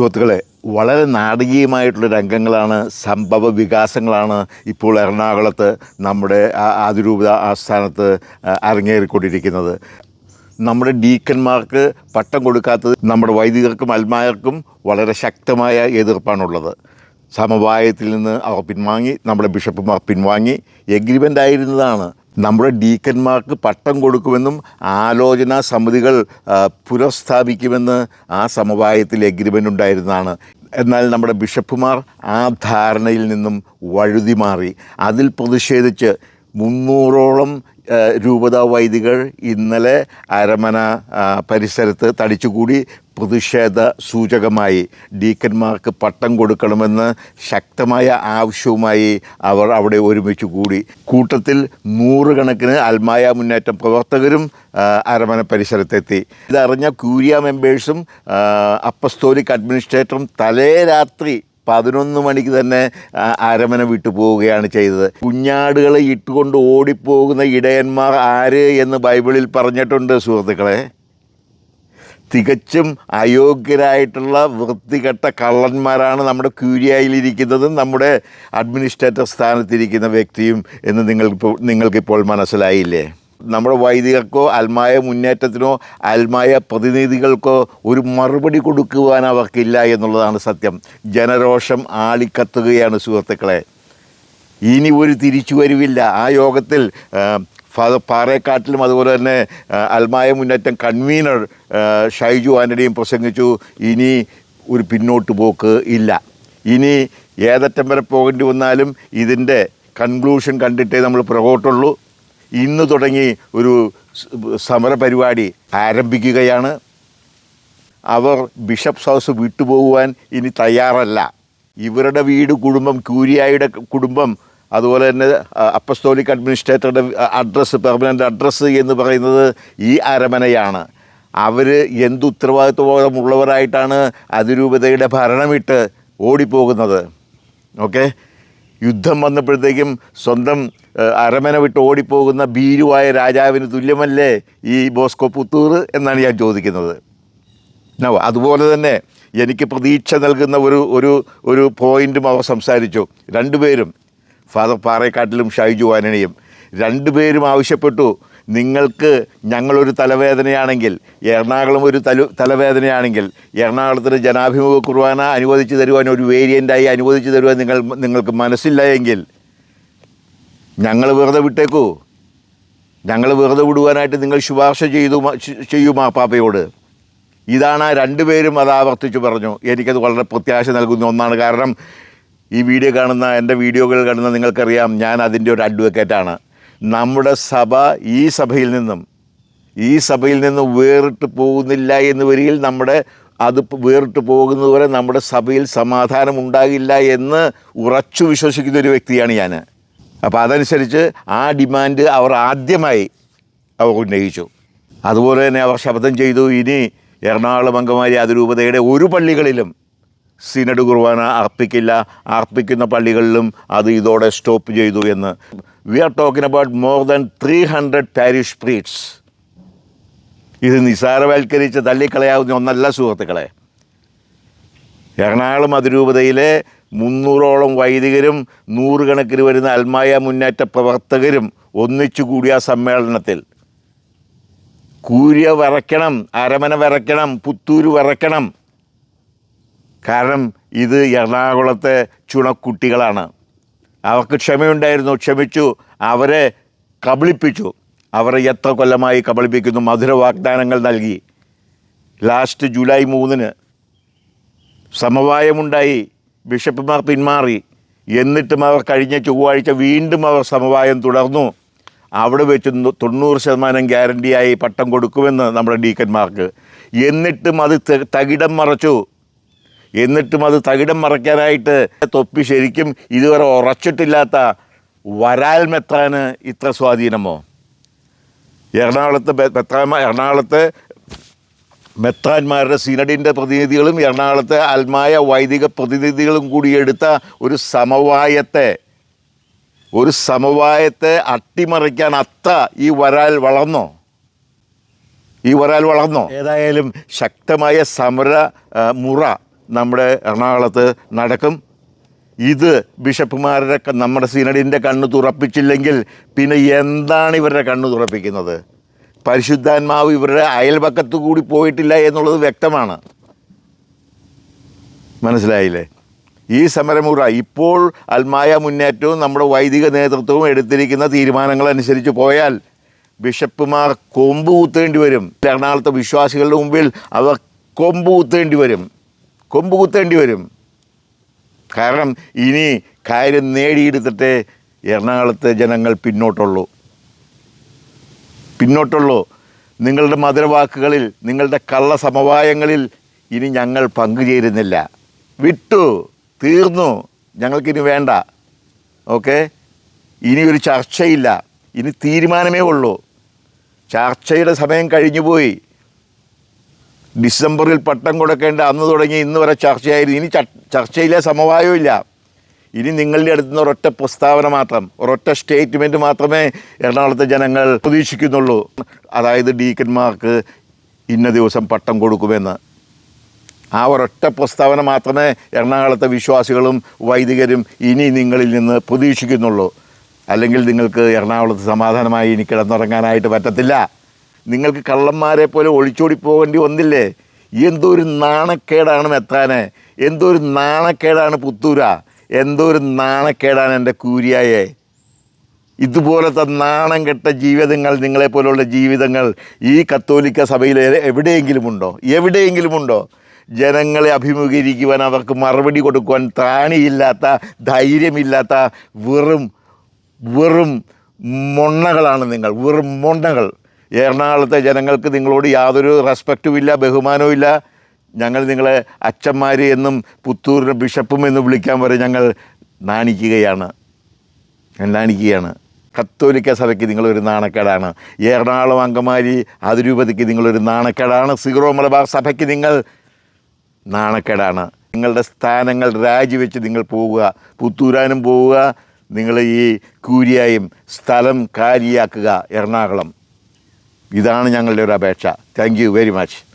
സുഹൃത്തുക്കളെ വളരെ നാടകീയമായിട്ടുള്ള രംഗങ്ങളാണ് സംഭവ വികാസങ്ങളാണ് ഇപ്പോൾ എറണാകുളത്ത് നമ്മുടെ അതിരൂപത ആസ്ഥാനത്ത് അരങ്ങേറിക്കൊണ്ടിരിക്കുന്നത്. നമ്മുടെ ഡീക്കന്മാർക്ക് പട്ടം കൊടുക്കാത്തത് നമ്മുടെ വൈദികർക്കും അൽമായർക്കും വളരെ ശക്തമായ എതിർപ്പാണുള്ളത്. സമവായത്തിൽ നിന്ന് അവർ പിൻവാങ്ങി നമ്മുടെ ബിഷപ്പുമാർ പിൻവാങ്ങി എഗ്രിമെന്റ് ആയിരുന്നതാണ് നമ്മുടെ ഡീക്കന്മാർക്ക് പട്ടം കൊടുക്കുമെന്നും ആലോചനാ സമിതികൾ പുനഃസ്ഥാപിക്കുമെന്ന് ആ സമവായത്തിൽ എഗ്രിമെന്റ് ഉണ്ടായിരുന്നതാണ്. എന്നാൽ നമ്മുടെ ബിഷപ്പുമാർ ആ ധാരണയിൽ നിന്നും വഴുതി മാറി അതിൽ പ്രതിഷേധിച്ച് മുന്നൂറോളം രൂപത വൈദികൾ ഇന്നലെ അരമന പരിസരത്ത് തടിച്ചുകൂടി പ്രതിഷേധ സൂചകമായി ഡീക്കന്മാർക്ക് പട്ടം കൊടുക്കണമെന്ന് ശക്തമായ ആവശ്യവുമായി അവർ അവിടെ ഒരുമിച്ച് കൂടി. കൂട്ടത്തിൽ നൂറുകണക്കിന് അൽമായ മുന്നേറ്റം പ്രവർത്തകരും അരമന പരിസരത്തെത്തി. ഇതറിഞ്ഞ ക്യൂരിയ മെമ്പേഴ്സും അപ്പസ്തോലിക് അഡ്മിനിസ്ട്രേറ്ററും തലേ രാത്രി പതിനൊന്ന് മണിക്ക് തന്നെ അരമന വിട്ടു പോവുകയാണ് ചെയ്തത്. കുഞ്ഞാടുകളെ ഇട്ടുകൊണ്ട് ഓടിപ്പോകുന്ന ഇടയന്മാർ ആര് എന്ന് ബൈബിളിൽ പറഞ്ഞിട്ടുണ്ട് സുഹൃത്തുക്കളെ? തികച്ചും അയോഗ്യരായിട്ടുള്ള വൃത്തികെട്ട കള്ളന്മാരാണ് നമ്മുടെ ക്യൂരിയായിലിരിക്കുന്നതും നമ്മുടെ അഡ്മിനിസ്ട്രേറ്റർ സ്ഥാനത്തിരിക്കുന്ന വ്യക്തിയും എന്ന് നിങ്ങൾക്കിപ്പോൾ നിങ്ങൾക്കിപ്പോൾ മനസ്സിലായില്ലേ? നമ്മുടെ വൈദികർക്കോ അൽമായ മുന്നേറ്റത്തിനോ അൽമായ പ്രതിനിധികൾക്കോ ഒരു മറുപടി കൊടുക്കുവാൻ അവർക്കില്ല എന്നുള്ളതാണ് സത്യം. ജനരോഷം ആളിക്കത്തുകയാണ് സുഹൃത്തുക്കളെ. ഇനി ഒരു തിരിച്ചു വരുവില്ല. ആ യോഗത്തിൽ ഫാദർ പാറേക്കാട്ടിലും അതുപോലെ തന്നെ അൽമായ മുന്നേറ്റം കൺവീനർ ഷൈജു ആന്റണിയും പ്രസംഗിച്ചു. ഇനി ഒരു പിന്നോട്ട് പോക്ക് ഇല്ല. ഇനി ഏതറ്റം വരെ പോകേണ്ടി വന്നാലും ഇതിന്റെ കൺക്ലൂഷൻ കണ്ടിട്ടേ നമ്മൾ പുറകോട്ടുള്ളൂ. ഇന്ന് തുടങ്ങി ഒരു സമരപരിപാടി സമര പരിപാടി ആരംഭിക്കുകയാണ്. അവർ ബിഷപ്സ് ഹൗസ് വിട്ടുപോകുവാൻ ഇനി തയ്യാറല്ല. ഇവരുടെ വീട് കുടുംബം ക്യൂരിയായുടെ കുടുംബം അതുപോലെ തന്നെ അപ്പസ്തോലിക് അഡ്മിനിസ്ട്രേറ്ററുടെ അഡ്രസ്സ് പെർമനന്റ് അഡ്രസ്സ് എന്ന് പറയുന്നത് ഈ അരമനയാണ്. അവർ എന്ത് ഉത്തരവാദിത്വബോധമുള്ളവരായിട്ടാണ് അതിരൂപതയുടെ ഭരണമിട്ട് ഓടിപ്പോകുന്നത്. ഓക്കെ? യുദ്ധം വന്നപ്പോഴത്തേക്കും സ്വന്തം അരമന വിട്ട് ഓടിപ്പോകുന്ന ഭീരുവായ രാജാവിന് തുല്യമല്ലേ ഈ ബോസ്കോ പുത്തൂർ എന്നാണ് ഞാൻ ചോദിക്കുന്നത്. അതുപോലെ തന്നെ എനിക്ക് പ്രതീക്ഷ നൽകുന്ന ഒരു ഒരു ഒരു പോയിന്റും അവർ സംസാരിച്ചു. രണ്ടുപേരും ഫാദർ പാറേക്കാട്ടിലും ഷൈജു ആനണിയും രണ്ടുപേരും ആവശ്യപ്പെട്ടു. നിങ്ങൾക്ക് ഞങ്ങളൊരു തലവേദനയാണെങ്കിൽ എറണാകുളം ഒരു തലു തലവേദനയാണെങ്കിൽ എറണാകുളത്തിന് ജനാഭിമുഖ കുർബാന അനുവദിച്ചു തരുവാൻ ഒരു വേരിയന്റായി അനുവദിച്ചു തരുവാൻ നിങ്ങൾ നിങ്ങൾക്ക് മനസ്സില്ല എങ്കിൽ ഞങ്ങൾ വെറുതെ വിട്ടേക്കൂ. ഞങ്ങൾ വെറുതെ വിടുവാനായിട്ട് നിങ്ങൾ ശുപാർശ ചെയ്തു ചെയ്യുമാ മാപ്പാപ്പയോട് ഇതാണ് ആ രണ്ടുപേരും അത് ആവർത്തിച്ച് പറഞ്ഞു. എനിക്കത് വളരെ പ്രത്യാശ നൽകുന്ന ഒന്നാണ്. കാരണം ഈ വീഡിയോ കാണുന്ന എന്റെ വീഡിയോകൾ കാണുന്ന നിങ്ങൾക്കറിയാം ഞാൻ അതിന്റെ ഒരു അഡ്വക്കേറ്റാണ് നമ്മുടെ സഭ ഈ സഭയിൽ നിന്നും ഈ സഭയിൽ നിന്ന് വേറിട്ട് പോകുന്നില്ല എന്ന് വരികിൽ നമ്മുടെ അത് വേറിട്ട് പോകുന്നതുവരെ നമ്മുടെ സഭയിൽ സമാധാനം ഉണ്ടാകില്ല എന്ന് ഉറച്ചു വിശ്വസിക്കുന്ന ഒരു വ്യക്തിയാണ് ഞാൻ. അപ്പോൾ അതനുസരിച്ച് ആ ഡിമാൻഡ് അവർ ആദ്യമായി അവർ ഉന്നയിച്ചു. അതുപോലെ തന്നെ അവർ ശബ്ദം ചെയ്തു. ഇനി എറണാകുളം അങ്കമാരി അതിരൂപതയുടെ ഒരു പള്ളികളിലും സിനഡ് കുർബാന അർപ്പിക്കില്ല. അർപ്പിക്കുന്ന പള്ളികളിലും അത് ഇതോടെ സ്റ്റോപ്പ് ചെയ്തു എന്ന്. We are talking about more than three hundred parish priests ഇത് നിസാരവൽക്കരിച്ച് തള്ളിക്കളയാവുന്ന ഒന്നല്ല സുഹൃത്തുക്കളെ. എറണാകുളം അതിരൂപതയിലെ മുന്നൂറോളം വൈദികരും നൂറുകണക്കിന് വരുന്ന അൽമായ മുന്നേറ്റ പ്രവർത്തകരും ഒന്നിച്ചു കൂടിയ സമ്മേളനത്തിൽ. കൂര്യ വരയ്ക്കണം അരമന വരയ്ക്കണം പുത്തൂര് വിറയ്ക്കണം കാരണം ഇത് എറണാകുളത്തെ ചുണക്കുട്ടികളാണ്. അവർക്ക് ക്ഷമയുണ്ടായിരുന്നു. ക്ഷമിച്ചു. അവരെ കബളിപ്പിച്ചു. അവരെ എത്ര കൊല്ലമായി കബളിപ്പിക്കുന്നു. മധുര വാഗ്ദാനങ്ങൾ നൽകി. ലാസ്റ്റ് ജൂലൈ മൂന്നിന് സമവായമുണ്ടായി. ബിഷപ്പുമാർ പിന്മാറി. എന്നിട്ടും അവർ കഴിഞ്ഞ ചൊവ്വാഴ്ച വീണ്ടും അവർ സമവായം തുടർന്നു. അവിടെ വെച്ച് തൊണ്ണൂറ് ശതമാനം ഗ്യാരണ്ടിയായി പട്ടം കൊടുക്കുമെന്ന് നമ്മുടെ ഡീക്കന്മാർക്ക്. എന്നിട്ടും അത് തകിടം മറച്ചു. എന്നിട്ടും അത് തകിടം മറയ്ക്കാനായിട്ട് തൊപ്പി ശരിക്കും ഇതുവരെ ഉറച്ചിട്ടില്ലാത്ത വരാൽ മെത്രാന് ഇത്ര സ്വാധീനമോ? എറണാകുളത്ത് മെത്രാമ എറണാകുളത്ത് മെത്രാന്മാരുടെ സിനഡിന്റെ പ്രതിനിധികളും എറണാകുളത്തെ അൽമായ വൈദിക പ്രതിനിധികളും കൂടി എടുത്ത ഒരു സമവായത്തെ ഒരു സമവായത്തെ അട്ടിമറിക്കാൻ അത്ര ഈ വരാൽ വളർന്നോ? ഈ വരാൽ വളർന്നോ? ഏതായാലും ശക്തമായ സമര മുറ നമ്മുടെ എറണാകുളത്ത് നടക്കും. ഇത് ബിഷപ്പുമാരുടെ നമ്മുടെ സിനഡിന്റെ കണ്ണ് തുറപ്പിച്ചില്ലെങ്കിൽ പിന്നെ എന്താണ് ഇവരുടെ കണ്ണ് തുറപ്പിക്കുന്നത്? പരിശുദ്ധാത്മാവ് ഇവരുടെ അയൽപക്കത്ത് കൂടി പോയിട്ടില്ല എന്നുള്ളത് വ്യക്തമാണ്. മനസ്സിലായില്ലേ? ഈ സമരമുറ ഇപ്പോൾ അൽമായ മുന്നേറ്റവും നമ്മുടെ വൈദിക നേതൃത്വവും എടുത്തിരിക്കുന്ന തീരുമാനങ്ങളനുസരിച്ച് പോയാൽ ബിഷപ്പുമാർ കൊമ്പ് കുത്തേണ്ടി വരും. എറണാകുളത്തെ വിശ്വാസികളുടെ മുമ്പിൽ അവർ കൊമ്പ് കുത്തേണ്ടി വരും. കൊമ്പ് കുത്തേണ്ടി വരും. കാരണം ഇനി കാര്യം നേടിയെടുത്തിട്ടേ എറണാകുളത്തെ ജനങ്ങൾ പിന്നോട്ടുള്ളൂ. പിന്നോട്ടുള്ളൂ. നിങ്ങളുടെ മധുരവാക്കുകളിൽ നിങ്ങളുടെ കള്ള സമവായങ്ങളിൽ ഇനി ഞങ്ങൾ പങ്കുചേരുന്നില്ല. വിട്ടു തീർന്നു. ഞങ്ങൾക്കിനി വേണ്ട. ഓക്കെ? ഇനി ഒരു ചർച്ചയില്ല. ഇനി തീരുമാനമേ ഉള്ളൂ. ചർച്ചയുടെ സമയം കഴിഞ്ഞുപോയി. ഡിസംബറിൽ പട്ടം കൊടുക്കേണ്ട അന്ന് തുടങ്ങി ഇന്ന് വരെ ചർച്ചയായിരുന്നു. ഇനി ചർച്ചയിലെ സമവായവും ഇല്ല. ഇനി നിങ്ങളുടെ അടുത്ത് നിന്ന് ഒരൊറ്റ പ്രസ്താവന മാത്രം ഒരൊറ്റ സ്റ്റേറ്റ്മെന്റ് മാത്രമേ എറണാകുളത്തെ ജനങ്ങൾ പ്രതീക്ഷിക്കുന്നുള്ളൂ. അതായത് ഡീക്കന്മാർക്ക് ഇന്ന ദിവസം പട്ടം കൊടുക്കുമെന്ന്. ആ ഒരൊറ്റ പ്രസ്താവന മാത്രമേ എറണാകുളത്തെ വിശ്വാസികളും വൈദികരും ഇനി നിങ്ങളിൽ നിന്ന് പ്രതീക്ഷിക്കുന്നുള്ളൂ. അല്ലെങ്കിൽ നിങ്ങൾക്ക് എറണാകുളത്ത് സമാധാനമായി ഇനി കിടന്നുറങ്ങാനായിട്ട് പറ്റത്തില്ല. നിങ്ങൾക്ക് കള്ളന്മാരെ പോലെ ഒളിച്ചോടി പോകേണ്ടി വന്നില്ലേ? എന്തോ ഒരു നാണക്കേടാണ് മെത്താനെ എന്തോ ഒരു നാണക്കേടാണ് പുത്തൂര. എന്തോ ഒരു നാണക്കേടാണ് എന്റെ കൂരിയായെ. ഇതുപോലത്തെ നാണം കെട്ട ജീവിതങ്ങൾ നിങ്ങളെപ്പോലുള്ള ജീവിതങ്ങൾ ഈ കത്തോലിക്ക സഭയിൽ ഉണ്ടോ എവിടെയെങ്കിലും ഉണ്ടോ ജനങ്ങളെ അഭിമുഖീകരിക്കുവാൻ അവർക്ക് മറുപടി കൊടുക്കുവാൻ താണിയില്ലാത്ത ധൈര്യമില്ലാത്ത വെറും വെറും മൊണ്ണകളാണ് നിങ്ങൾ. വെറും മൊണ്ണകൾ. എറണാകുളത്തെ ജനങ്ങൾക്ക് നിങ്ങളോട് യാതൊരു റെസ്പെക്റ്റും ഇല്ല ബഹുമാനവും ഇല്ല. ഞങ്ങൾ നിങ്ങളെ അച്ഛന്മാർ എന്നും പുത്തൂരിന് ബിഷപ്പും എന്നും വിളിക്കാൻ വരെ ഞങ്ങൾ നാണിക്കുകയാണ്. നാണിക്കുകയാണ്. കത്തോലിക്ക സഭയ്ക്ക് നിങ്ങളൊരു നാണക്കേടാണ്. എറണാകുളം അങ്കമാരി അതിരൂപതയ്ക്ക് നിങ്ങളൊരു നാണക്കേടാണ്. സീറോ മലബാർ സഭയ്ക്ക് നിങ്ങൾ നാണക്കേടാണ്. നിങ്ങളുടെ സ്ഥാനങ്ങൾ രാജിവെച്ച് നിങ്ങൾ പോവുക. പുത്തൂരാനും പോവുക. നിങ്ങൾ ഈ കൂരിയായും സ്ഥലം കാലിയാക്കുക എറണാകുളം. ഇതാണ് ഞങ്ങളുടെ ഒരു അപേക്ഷ. Thank you very much